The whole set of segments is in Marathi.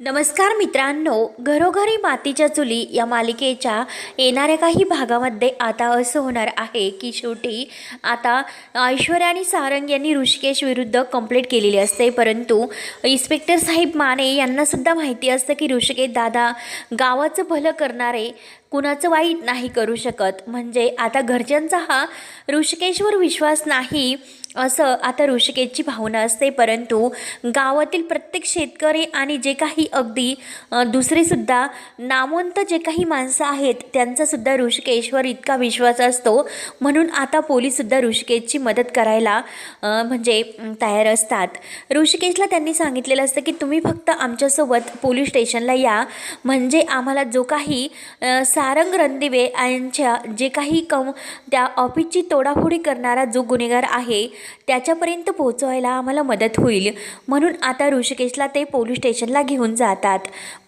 नमस्कार मित्रांनो घरोघरी मातीच्या चुली या मालिकेच्या येणाऱ्या काही भागामध्ये आता असं होणार आहे की शेवटी आता ऐश्वर्या आणि सारंग यांनी ऋषिकेश विरुद्ध कंप्लेंट केलेली असते. परंतु इन्स्पेक्टर साहेब माने यांनासुद्धा माहिती असतं की ऋषिकेश दादा गावाचं भलं करणारे कुणाचं वाईट नाही करू शकत. म्हणजे आता घरच्यांचा हा ऋषिकेशवर विश्वास नाही असं आता ऋषिकेशची भावना असते. परंतु गावातील प्रत्येक शेतकरी आणि जे काही अगदी दुसरेसुद्धा नामवंत जे काही माणसं आहेत त्यांचासुद्धा ऋषिकेशवर इतका विश्वास असतो. म्हणून आता पोलीससुद्धा ऋषिकेशची मदत करायला म्हणजे तयार असतात. ऋषिकेशला त्यांनी सांगितलेलं असतं की तुम्ही फक्त आमच्यासोबत पोलीस स्टेशनला या. म्हणजे आम्हाला जो काही सारंग रणदिवे यांच्या जे काही कम त्या ऑफिसची तोडाफोडी करणारा जो गुन्हेगार आहे त्याच्यापर्यंत पोहोचवायला आम्हाला मदत होईल. म्हणून आता ऋषिकेशला ते पोलीस स्टेशनला घेऊन जातात.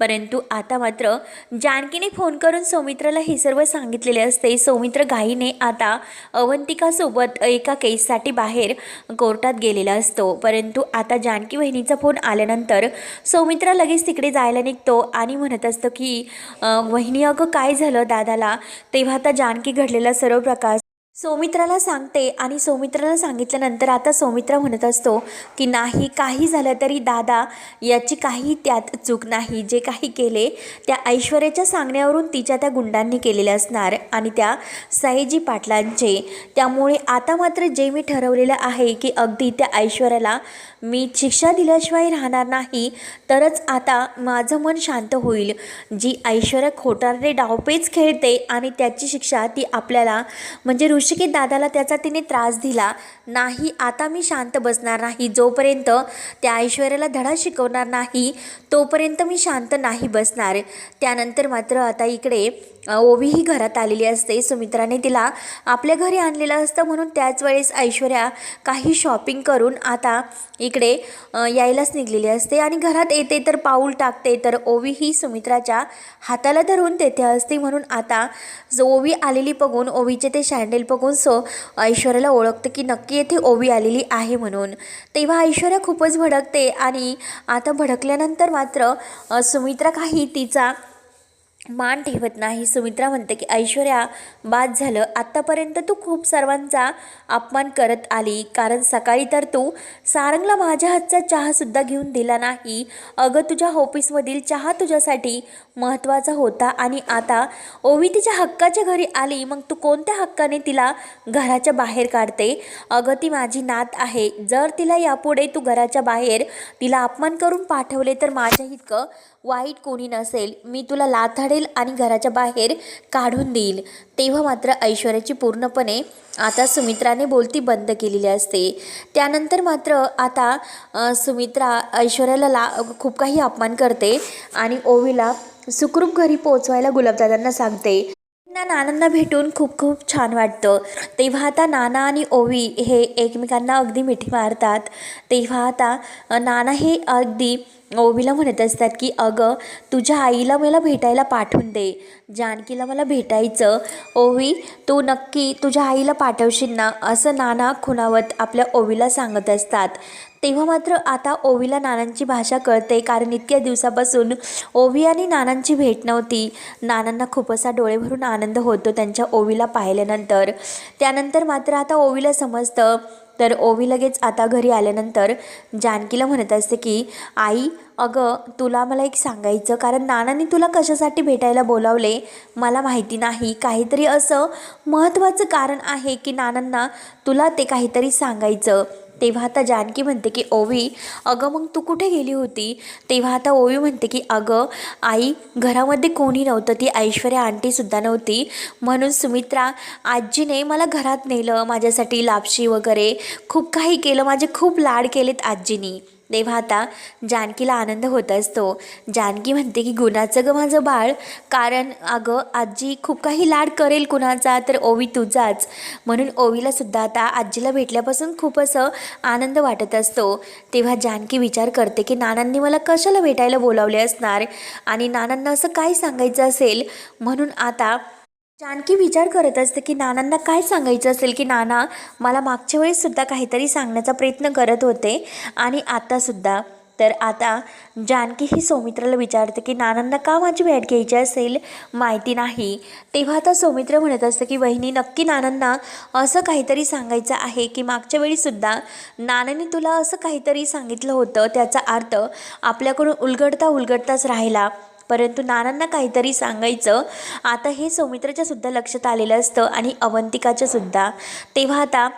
परंतु आता मात्र जानकीने फोन करून सौमित्राला हे सर्व सांगितलेले असते. सौमित्र घाईने आता अवंतिकासोबत एका केससाठी बाहेर कोर्टात गेलेला असतो. परंतु आता जानकी बहिणीचा फोन आल्यानंतर सौमित्रा लगेच तिकडे जायला निघतो आणि म्हणत असतो की वहिनी अगं काय झालं दादाला. तेव्हा आता जानकी घडलेला सर्व प्रकार सौमित्राला सांगते आणि सौमित्राला सांगितल्यानंतर आता सौमित्र म्हणत असतो की नाही काही झालं तरी दादा याची काही त्यात चूक नाही. जे काही केले त्या ऐश्वर्याच्या सांगण्यावरून तिच्या त्या गुंडांनी केलेले असणार आणि त्या सयाजी पाटलांचे. त्यामुळे आता मात्र जे मी ठरवलेलं आहे की अगदी त्या ऐश्वर्याला मी शिक्षा दिल्याशिवाय राहणार नाही तरच आता माझं मन शांत होईल. जी ऐश्वर्या खोटारडे डावपेच खेळते आणि त्याची शिक्षा ती आपल्याला म्हणजे ऋषिकेश दादाला त्याचा तिने त्रास दिला. नाही आता मी शांत बसणार नाही. जोपर्यंत त्या ऐश्वर्याला धडा शिकवणार नाही तोपर्यंत मी शांत नाही बसणार. त्यानंतर मात्र आता इकडे ओवीही ओवी ही घरात आलेली असते. सुमित्राने तिला आपल्या घरी आणलेलं असतं म्हणून त्याच वेळेस ऐश्वर्या काही शॉपिंग करून आता इकडे यायलाच निघलेली असते. आणि घरात येते तर पाऊल टाकते तर ओवी ही सुमित्राच्या हाताला धरून तेथे असते म्हणून आता जो ओवी आलेली बघून ओवीचे ते शँडेल बघून सो ऐश्वर्याला ओळखतं की नक्की येथे ओवी आलेली आहे म्हणून. तेव्हा ऐश्वर्या खूपच भडकते आणि आता भडकल्यानंतर मात्र सुमित्रा काही तिचा मान ठेवत नाही. सुमित्रा म्हणते की ऐश्वर्या बाद झालं. आत्तापर्यंत तू खूप सर्वांचा अपमान करत आली. कारण सकाळी तर तू सारंगला माझ्या हातचा चहासुद्धा घेऊन दिला नाही. अगं तुझ्या ऑफिसमधील चहा तुझ्यासाठी महत्त्वाचा होता आणि आता ओवी तिच्या हक्काच्या घरी आली. मग तू कोणत्या हक्काने तिला घराच्या बाहेर काढते? अगं ती माझी नात आहे. जर तिला यापुढे तू घराच्या बाहेर तिला अपमान करून पाठवले तर माझ्या इतकं वाईट कोणी नसेल. मी तुला लाथाडे करेल आणि घराच्या बाहेर काढून देईल. तेव्हा मात्र ऐश्वर्याची पूर्णपणे आता सुमित्राने बोलती बंद केलेली असते. त्यानंतर मात्र आता सुमित्रा ऐश्वर्याला ला खूप काही अपमान करते आणि ओवीला सुखरूप घरी पोचवायला गुलाबदादांना सांगते. नानांना भेटून खूप खूप छान वाटतं. तेव्हा आता नाना आणि ओवी हे एकमेकांना अगदी मिठी मारतात. तेव्हा आता नाना हे अगदी ओवीला म्हणत असतात की अगं तुझ्या आईला मला भेटायला पाठवून दे. जानकीला मला भेटायचं. ओवी तू नक्की तुझ्या आईला पाठवशील ना? असं नाना खुणावत आपल्या ओवीला सांगत असतात. तेव्हा मात्र आता ओवीला नानांची भाषा कळते कारण इतक्या दिवसापासून ओवी आणि नानांची भेट नव्हती. नानांना खूप असा डोळे भरून आनंद होतो त्यांच्या ओवीला पाहिल्यानंतर. त्यानंतर मात्र आता ओवीला समजतं. तर ओवी लगेच आता घरी आल्यानंतर जानकीला म्हणत असते की आई अगं तुला मला एक सांगायचं कारण नानांनी तुला कशासाठी भेटायला बोलावले? मला माहिती नाही. काहीतरी असं महत्त्वाचं कारण आहे की नानांना तुला ते काहीतरी सांगायचं. तेव्हा आता जानकी म्हणते की ओवी अगं मग तू कुठे गेली होती? तेव्हा आता ओवी म्हणते की अगं आई घरामध्ये कोणी नव्हतं. ती ऐश्वर्या आंटीसुद्धा नव्हती. म्हणून सुमित्रा आजीने मला घरात नेलं. माझ्यासाठी लापशी वगैरे खूप काही केलं. माझे खूप लाड केलेत आजीनी. तेव्हा आता जानकीला आनंद होत असतो. जानकी म्हणते की गुणाचं गं माझं बाळ. कारण अगं आजी खूप काही लाड करेल कुणाचा तर ओवी तुझाच. म्हणून ओवीला सुद्धा आता आजीला भेटल्यापासून खूप असं आनंद वाटत असतो. तेव्हा जानकी विचार करते की नानांनी मला कशाला भेटायला बोलावले असणार? आणि नानांना असं काय सांगायचं असेल? म्हणून आता जानकी विचार करत असते की नानांना काय सांगायचं असेल की नाना मला मागच्या वेळेस सुद्धा काहीतरी सांगण्याचा प्रयत्न करत होते आणि आत्तासुद्धा तर आता जानकी ही सौमित्राला विचारते की नानांना का माझी भेट घ्यायची असेल? माहिती नाही. तेव्हा आता सौमित्र म्हणत असतं की वहिनी नक्की नानांना असं काहीतरी सांगायचं आहे की मागच्या वेळीसुद्धा नानाने तुला असं काहीतरी सांगितलं होतं त्याचा अर्थ आपल्याकडून उलगडता उलगडताच राहिला. परंतु नानांना काहीतरी सांगायचं. आता हे सौमित्राच्या सुद्धा लक्षात आलेलं असतं आणि अवंतिकाच्या सुद्धा. तेव्हा आता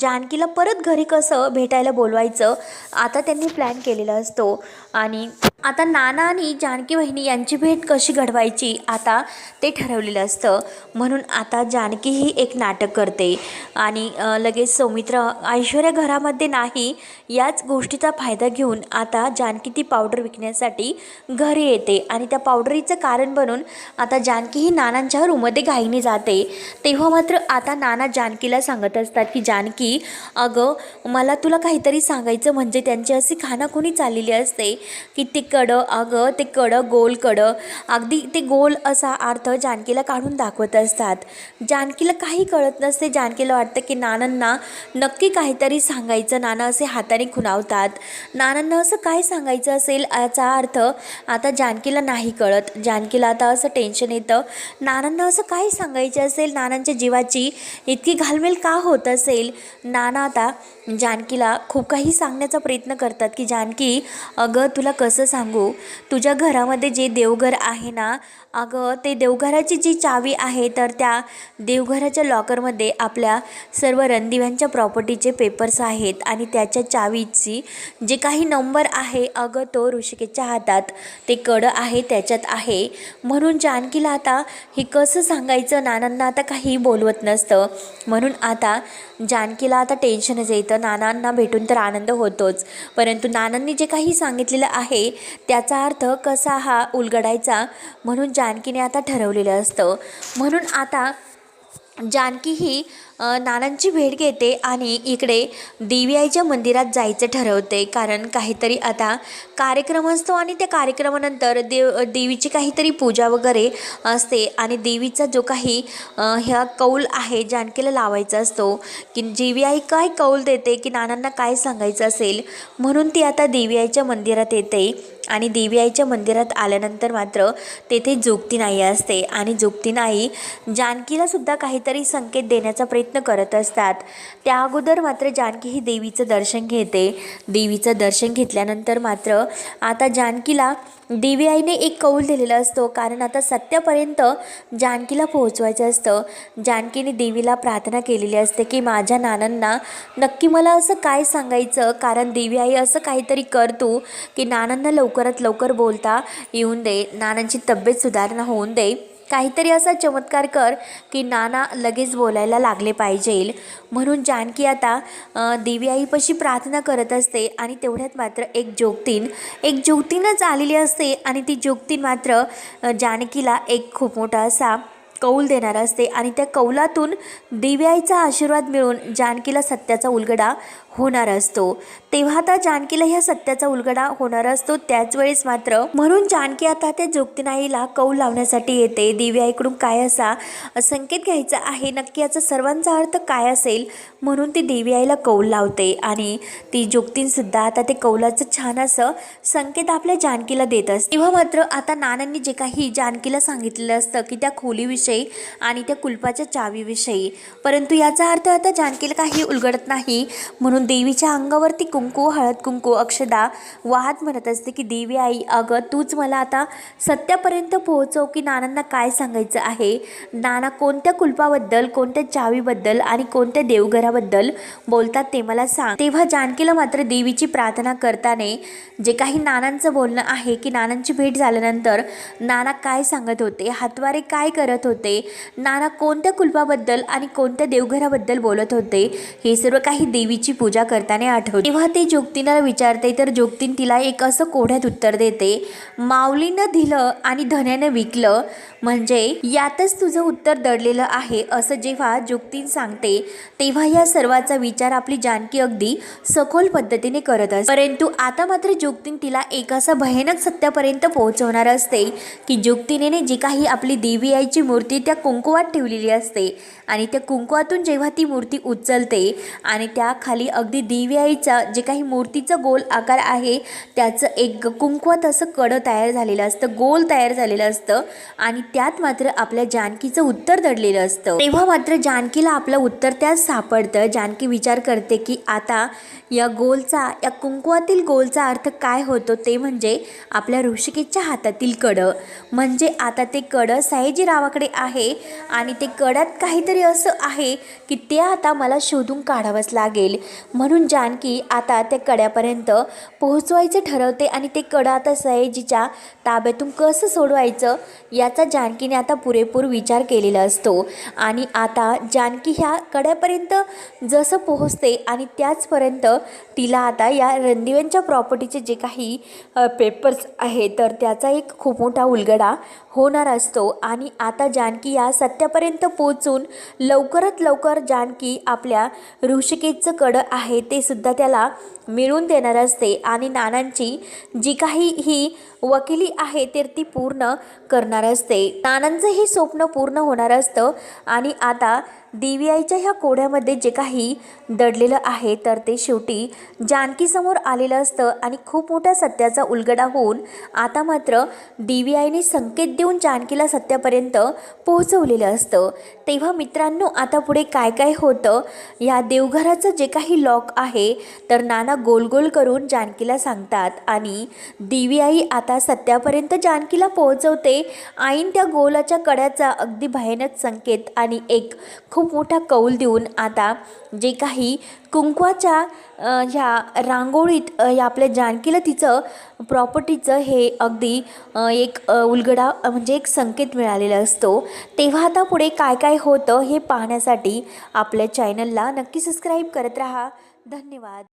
जानकीला परत घरी कसं भेटायला बोलवायचं? आता त्यांनी प्लॅन केलेला असतो. आणि आता नाना आणि जानकी वहिनी यांची भेट कशी घडवायची आता ते ठरवलेलं असतं. म्हणून आता जानकी ही एक नाटक करते. आणि लगेच सौमित्र ऐश्वर्या घरामध्ये नाही याच गोष्टीचा फायदा घेऊन आता जानकी ती पावडर विकण्यासाठी घरी येते. आणि त्या पावडरीचं कारण बनून आता जानकी ही नानांच्या रूममध्ये घाईने जाते. तेव्हा मात्र आता नाना जानकीला सांगत असतात की जानकी अगं मला तुला काहीतरी सांगायचं म्हणजे त्यांची अशी खानाखुनी चाललेली असते. की ते कडं अगं ते कडं गोल कडं. अगदी ते गोल असा अर्थ जानकीला काढून दाखवत असतात. जानकीला काही कळत नसते. जानकीला वाटतं की नानांना नक्की काहीतरी सांगायचं. नाना असे हाताने खुणावतात. नानांना असं काय सांगायचं असेल याचा अर्थ आता जानकीला नाही कळत. जानकीला आता असं टेन्शन येतं. नानांना असं काय सांगायचं असेल? नानांच्या जीवाची इतकी घालमेल का होत असेल? नाना आता जानकीला खूप काही सांगण्याचा प्रयत्न करतात की जानकी अगं तुला कसं सांगू? तुझ्या घरामध्ये जे देवघर आहे ना अगं ते देवघराची जी चावी आहे तर त्या देवघराच्या लॉकरमध्ये आपल्या सर्व रणदिव्यांच्या प्रॉपर्टीचे पेपर्स आहेत आणि त्याच्या चावीची जे काही नंबर आहे अगं तो ऋषिकेच्या हातात. ते कडं आहे त्याच्यात आहे. म्हणून जानकीला आता हे कसं सांगायचं? नानांना आता काही बोलवत नसतं. म्हणून आता जानकीला आता टेन्शनच येतं नानांना भेटून तर आनंद होतोच. परंतु नानांनी जे काही सांगितलेलं आहे. त्याचा अर्थ कसा हा उलगडायचा म्हणून जानकीने आता ठरवलेलं असतं. म्हणून आता जानकी ही नानांची भेट घेते आणि इकडे देवी आईच्या मंदिरात जायचं ठरवते. कारण काहीतरी आता कार्यक्रम असतो आणि त्या कार्यक्रमानंतर देव देवीची काहीतरी पूजा वगैरे असते आणि देवीचा जो काही ह्या कौल आहे जानकीला लावायचा असतो की देवी आई काय कौल देते की नानांना काय सांगायचं असेल म्हणून ती आता देवी आईच्या मंदिरात येते. आणि देवी आईच्या मंदिरात आल्यानंतर मात्र तेथे जोगतीनाई असते. आणि जोगतीनाई नाही जानकीलासुद्धा काहीतरी संकेत देण्याचा प्रयत्न करत असतात. त्या अगोदर मात्र जानकी ही देवीचं दर्शन घेते. देवीचं दर्शन घेतल्यानंतर मात्र आता जानकीला देवी आईने एक कौल दिलेला असतो. कारण आता सत्यापर्यंत जानकीला पोहोचवायचं असतं. जानकीने देवीला प्रार्थना केलेली असते की माझ्या नानांना नक्की मला असं काय सांगायचं? कारण देवी आई असं काहीतरी कर तू की नानांना लवकरात लवकर बोलता येऊन दे. नानांची तब्येत सुधारणा होऊन दे. काहीतरी असा चमत्कार कर की नाना लगेच बोलायला लागले पाहिजे. म्हणून जानकी आता देवी आईपाशी प्रार्थना करत असते आणि तेवढ्यात मात्र एक जोगतीन एक जोगतीनच आलेली असते आणि ती जोगतीन मात्र जानकीला एक खूप मोठा असा कौल देणार असते आणि त्या कौलातून देवी आईचा आशीर्वाद मिळून जानकीला सत्याचा उलगडा होणार असतो. तेव्हा आता जानकीला ह्या सत्याचा उलगडा होणार असतो. त्याच वेळेस मात्र म्हणून जानकी आता त्या जोगतीनाईला कौल लावण्यासाठी येते. देवी आईकडून काय असा संकेत घ्यायचा आहे? नक्की याचा सर्वांचा अर्थ काय असेल? म्हणून ती देवी आईला कौल लावते आणि ती जोगतीनसुद्धा आता ते कौलाचं छान असं संकेत आपल्या जानकीला देत असते. तेव्हा मात्र आता नानांनी जे काही जानकीला सांगितलेलं असतं की त्या खोलीविषयी आणि त्या कुलपाच्या चावीविषयी. परंतु याचा अर्थ आता जानकीला काही उलगडत नाही. म्हणून देवीच्या अंगावरती कुंकू हळद कुंकू अक्षदा वाहत म्हणत असते की देवी आई अगं तूच मला आता सत्यापर्यंत पोहोचव की नानांना काय सांगायचं आहे? नाना कोणत्या कुलपाबद्दल कोणत्या चावीबद्दल आणि कोणत्या देवघराबद्दल बोलतात ते मला सांग. तेव्हा जानकीला मात्र देवीची प्रार्थना करताना जे काही नानांचं बोलणं आहे की नानांची भेट झाल्यानंतर नाना काय सांगत होते हातवारे काय करत होते नाना कोणत्या कुलपाबद्दल आणि कोणत्या देवघराबद्दल बोलत होते हे सर्व काही देवीची पूजा पूजा करताना आठवते. तेव्हा ते जोगतीनाला विचारते तर जोगतीन तिला एक असं कोढ्यात उत्तर देते माऊलीनं दिलं आणि धन्यानं विकलं म्हणजे यातच तुझं उत्तर दडलेलं आहे असं जेव्हा जोगतीन सांगते तेव्हा या सर्वाचा विचार आपली जानकी अगदी सखोल पद्धतीने करत असते. परंतु आता मात्र जोगतीन तिला एक असं भयानक सत्यापर्यंत पोहोचवणार असते की जोगतीने जी काही आपली देवी आईची मूर्ती त्या कुंकुवात ठेवलेली असते आणि त्या कुंकुवातून जेव्हा ती मूर्ती उचलते आणि त्या खाली अगदी दिव्याईचा जे काही मूर्तीचं गोल आकार आहे त्याचं एक कुंकवात असं कडं तयार झालेलं असतं गोल तयार झालेलं असतं आणि त्यात मात्र आपल्या जानकीचं उत्तर दडलेलं असतं. तेव्हा मात्र जानकीला आपलं उत्तर त्यात सापडतं. जानकी विचार करते की आता या गोलचा या कुंकवातील गोलचा अर्थ काय होतो ते म्हणजे आपल्या ऋषिकेशच्या हातातील कडं. म्हणजे आता ते कडं सयाजीरावाकडे आहे आणि ते कड्यात काहीतरी असं आहे की ते आता मला शोधून काढावंच लागेल. म्हणून जानकी आता त्या कड्यापर्यंत पोहोचवायचं ठरवते आणि ते कडं आता सयाजीच्या ताब्यातून कसं सोडवायचं याचा जानकीने आता पुरेपूर विचार केलेला असतो. आणि आता जानकी ह्या कड्यापर्यंत जसं पोहोचते आणि त्याचपर्यंत तिला आता या रणदिव्यांच्या प्रॉपर्टीचे जे काही पेपर्स आहे तर त्याचा एक खूप मोठा उलगडा होणार असतो. आणि आता जानकी या सत्यापर्यंत पोचून लवकरात लवकर जानकी आपल्या ऋषिकेचं कडं आहे ते सुद्धा त्याला मिळवून देणार असते. आणि नानांची जी काही ही वकिली आहे तर ती पूर्ण करणार असते. नानांचं हे स्वप्न पूर्ण होणार असतं. आणि आता देवीआईच्या ह्या कोड्यामध्ये जे काही दडलेलं आहे तर ते शेवटी जानकीसमोर आलेलं असतं आणि खूप मोठ्या सत्याचा उलगडा होऊन आता मात्र देवीआईने संकेत देऊन जानकीला सत्यापर्यंत पोहोचवलेलं असतं. तेव्हा मित्रांनो आता पुढे काय काय होतं? या देवघराचं जे काही लॉक आहे तर नाना गोल गोल करून जानकीला सांगतात आणि देवीआई आता सत्यापर्यंत जानकीला पोहोचवते. आईन त्या गोलाच्या कड्याचा अगदी भयानक संकेत आणि एक खूप खूप मोठा कौल देऊन आता जे काही कुंकवाच्या ह्या रांगोळीत या आपल्या जानकीला तिचं प्रॉपर्टीचं हे अगदी एक उलगडा म्हणजे एक संकेत मिळालेला असतो. तेव्हा आता पुढे काय काय होतं हे पाहण्यासाठी आपल्या चॅनलला नक्की सबस्क्राईब करत राहा. धन्यवाद.